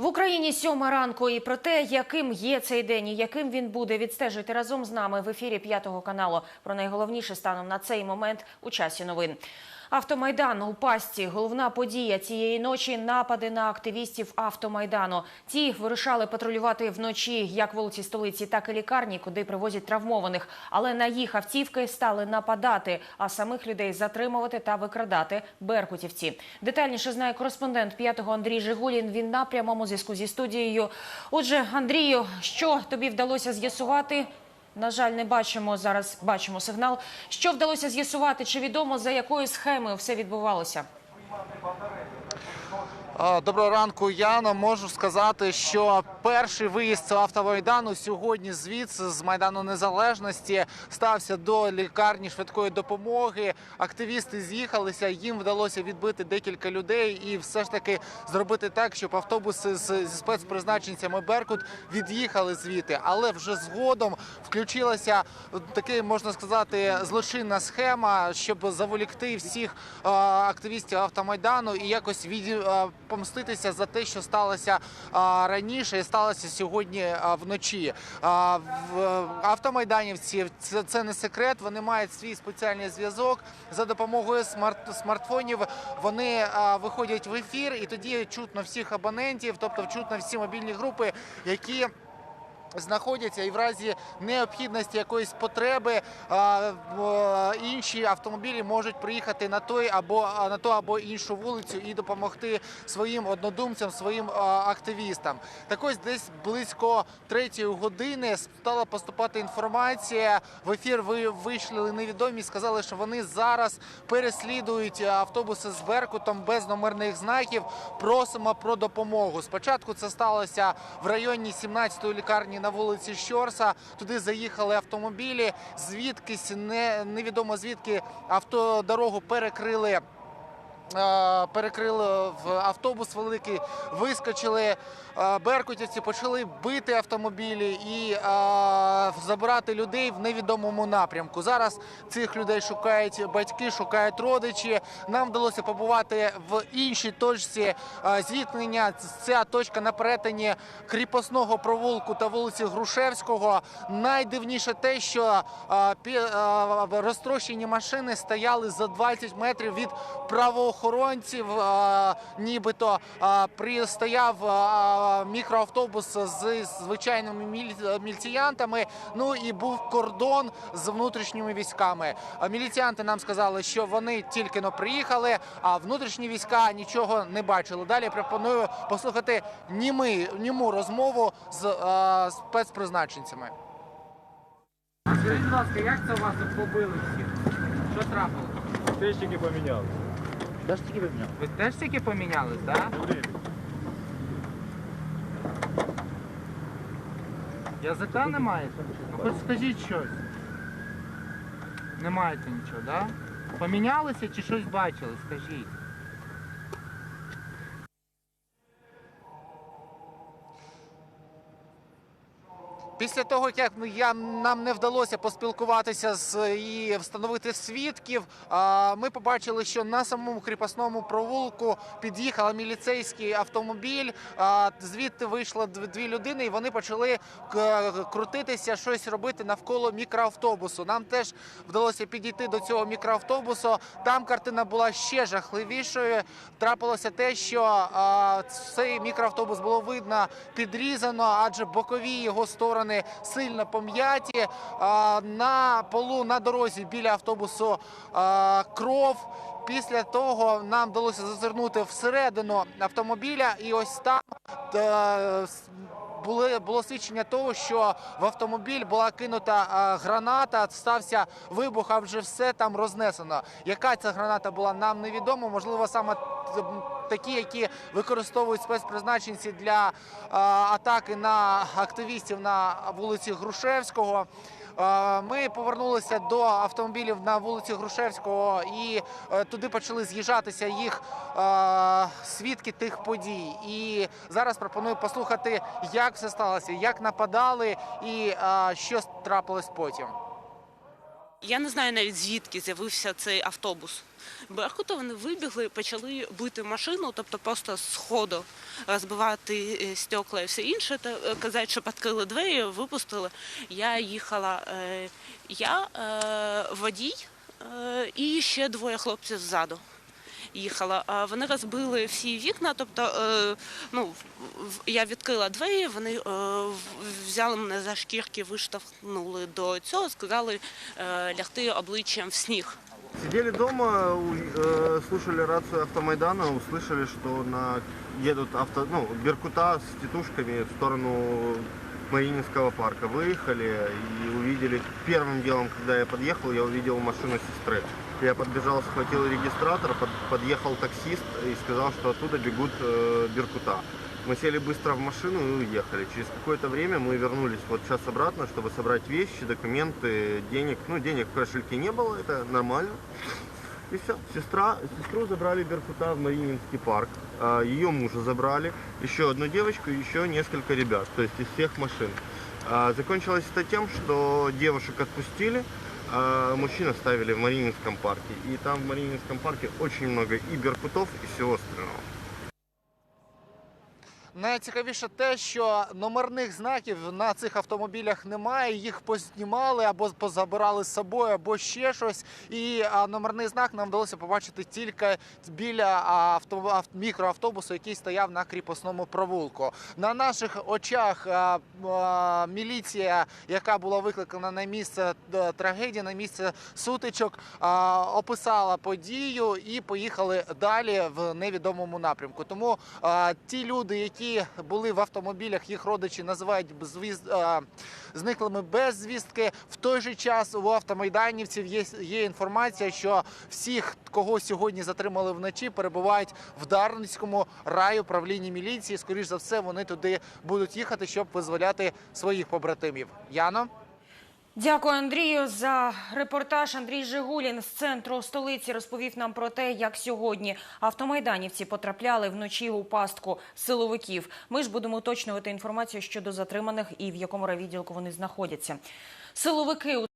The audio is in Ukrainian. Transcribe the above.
В Україні сьома ранку і про те, яким є цей день і яким він буде, відстежуйте разом з нами в ефірі п'ятого каналу. Про найголовніше станом на цей момент у часі новин. Автомайдан у пастці. Головна подія цієї ночі напади на активістів автомайдану. Ті вирушали патрулювати вночі як вулиці столиці, так і лікарні, куди привозять травмованих. Але на їх автівки стали нападати, а самих людей затримувати та викрадати беркутівці. Детальніше знає кореспондент п'ятого Андрій Жигулін. Він на прямому зв'язку зі студією. Отже, Андрію, що тобі вдалося з'ясувати? На жаль, не бачимо зараз. Бачимо сигнал. Що вдалося з'ясувати? Чи відомо за якою схемою все відбувалося? Доброго ранку, Яно. Можу сказати, що перший виїзд з автомайдану сьогодні звідси з майдану незалежності стався до лікарні швидкої допомоги. Активісти з'їхалися. Їм вдалося відбити декілька людей і все ж таки зробити так, щоб автобуси зі спецпризначенцями Беркут від'їхали звідти. Але вже згодом включилася таки, можна сказати, злочинна схема, щоб заволікти всіх активістів автомайдану і якось від помститися за те, що сталося раніше сталося сьогодні вночі. Автомайданівці це, не секрет. Вони мають свій спеціальний зв'язок за допомогою смарт, смартфонів. Вони виходять в ефір, і тоді чутно всіх абонентів, тобто чутно всі мобільні групи, які знаходяться і в разі необхідності якоїсь потреби інші автомобілі можуть приїхати на той або на ту або іншу вулицю і допомогти своїм однодумцям, своїм активістам. Так ось десь близько третьої години стала поступати інформація. В ефір ви вийшли невідомі, сказали, що вони зараз переслідують автобуси з Беркутом без номерних знаків. Просимо про допомогу. Спочатку це сталося в районі 17-ї лікарні на вулиці Щорса. Туди заїхали автомобілі. Звідкись не невідомо звідки автодорогу перекрили. Перекрили в автобус великий, вискочили беркутівці, почали бити автомобілі і забирати людей в невідомому напрямку. Зараз цих людей шукають батьки, шукають родичі. Нам вдалося побувати в іншій точці зіткнення. Ця точка на перетині кріпосного провулку та вулиці Грушевського. Найдивніше те, що розтрощені машини стояли за 20 метрів від правоохоронців. е, Нібито е, при стояв е, мікроавтобус з звичайними міліціянтами. Ну і був кордон з внутрішніми військами. Міліціянти нам сказали, що вони тільки но приїхали, а внутрішні війська нічого не бачили. Далі пропоную послухати німи, німу розмову з спецпризначенцями. Скажіть, будь ласка, як це у вас побили всіх? Що трапилось? Теж тільки поміняли. Ви теж тільки помінялись, так? Язика не маєте? Ну хоч скажіть щось. Не маєте нічого, так? Помінялися чи щось бачили? Скажіть. Після того, як я, нам не вдалося поспілкуватися з і встановити свідків, ми побачили, що на самому кріпосному провулку під'їхав міліцейський автомобіль. Звідти вийшло дв- дві людини, і вони почали крутитися, щось робити навколо мікроавтобусу. Нам теж вдалося підійти до цього мікроавтобусу. Там картина була ще жахливішою. Трапилося те, що цей мікроавтобус було видно підрізано, адже бокові його сторони сильно пом'яті. На полу на дорозі біля автобусу кров. Після того нам вдалося зазирнути всередину автомобіля, і ось там е, були, було свідчення того, що в автомобіль була кинута е, граната, стався вибух, а вже все там рознесено. Яка ця граната була, нам невідомо. Можливо, саме такі, які використовують спецпризначенці для е, атаки на активістів на вулиці Грушевського. Ми повернулися до автомобілів на вулиці Грушевського і е, туди почали з'їжджатися їх е, свідки тих подій. І зараз пропоную послухати, як все сталося, як нападали і е, що трапилось потім. Я не знаю навіть звідки з'явився цей автобус. Беркута вони вибігли, почали бити машину, тобто просто з ходу розбивати е, стекла і все інше, та е, казати, що відкрили двері, випустили. Я їхала, е, я водій і ще двоє хлопців ззаду Їхала. А Вони розбили всі вікна, тобто е, ну, в- в- я відкрила двері, вони е, в- взяли мене за шкірки, виштовхнули до цього, сказали е, лягти обличчям в сніг. Сидели дома, у- э, слушали рацию Автомайдана, услышали, что на едут авто, ну, Беркута с тетушками в сторону Мариинского парка. Выехали и увидели, первым делом, когда я подъехал, я увидел машину сестры. Я подбежал, схватил регистратор, под- подъехал таксист и сказал, что оттуда бегут э, Беркута. Мы сели быстро в машину и уехали. Через какое-то время мы вернулись вот сейчас обратно, чтобы собрать вещи, документы, денег. Ну, денег в кошельке не было, это нормально. И все. Сестра, сестру забрали Беркута в Мариинский парк. А, Ее мужа забрали. Еще одну девочку еще несколько ребят. То есть из всех машин. А, Закончилось это тем, что девушек отпустили, а мужчина ставили в Марининском парке. И там в Марининском парке очень много и беркутов, и всего остального. Найцікавіше те, що номерних знаків на цих автомобілях немає. Їх познімали або позабирали з собою, або ще щось. І номерний знак нам вдалося побачити тільки біля авто, мікроавтобусу, який стояв на кріпосному провулку. На наших очах а, а, міліція, яка була викликана на місце е, трагедії, на місце сутичок, а, описала подію і поїхали далі в невідомому напрямку. Тому а, ті люди, які були в автомобілях, їх родичі називають зниклими без звістки. В той же час у автомайданівців є, є інформація, що всіх, кого сьогодні затримали вночі, перебувають в Дарницькому райуправлінні міліції. Скоріш за все, вони туди будуть їхати, щоб визволяти своїх побратимів. Яно. Дякую, Андрію, за репортаж. Андрій Жигулін з центру столиці розповів нам про те, як сьогодні автомайданівці потрапляли вночі у пастку силовиків. Ми ж будемо уточнювати інформацію щодо затриманих і в якому райвідділку вони знаходяться. Силовики у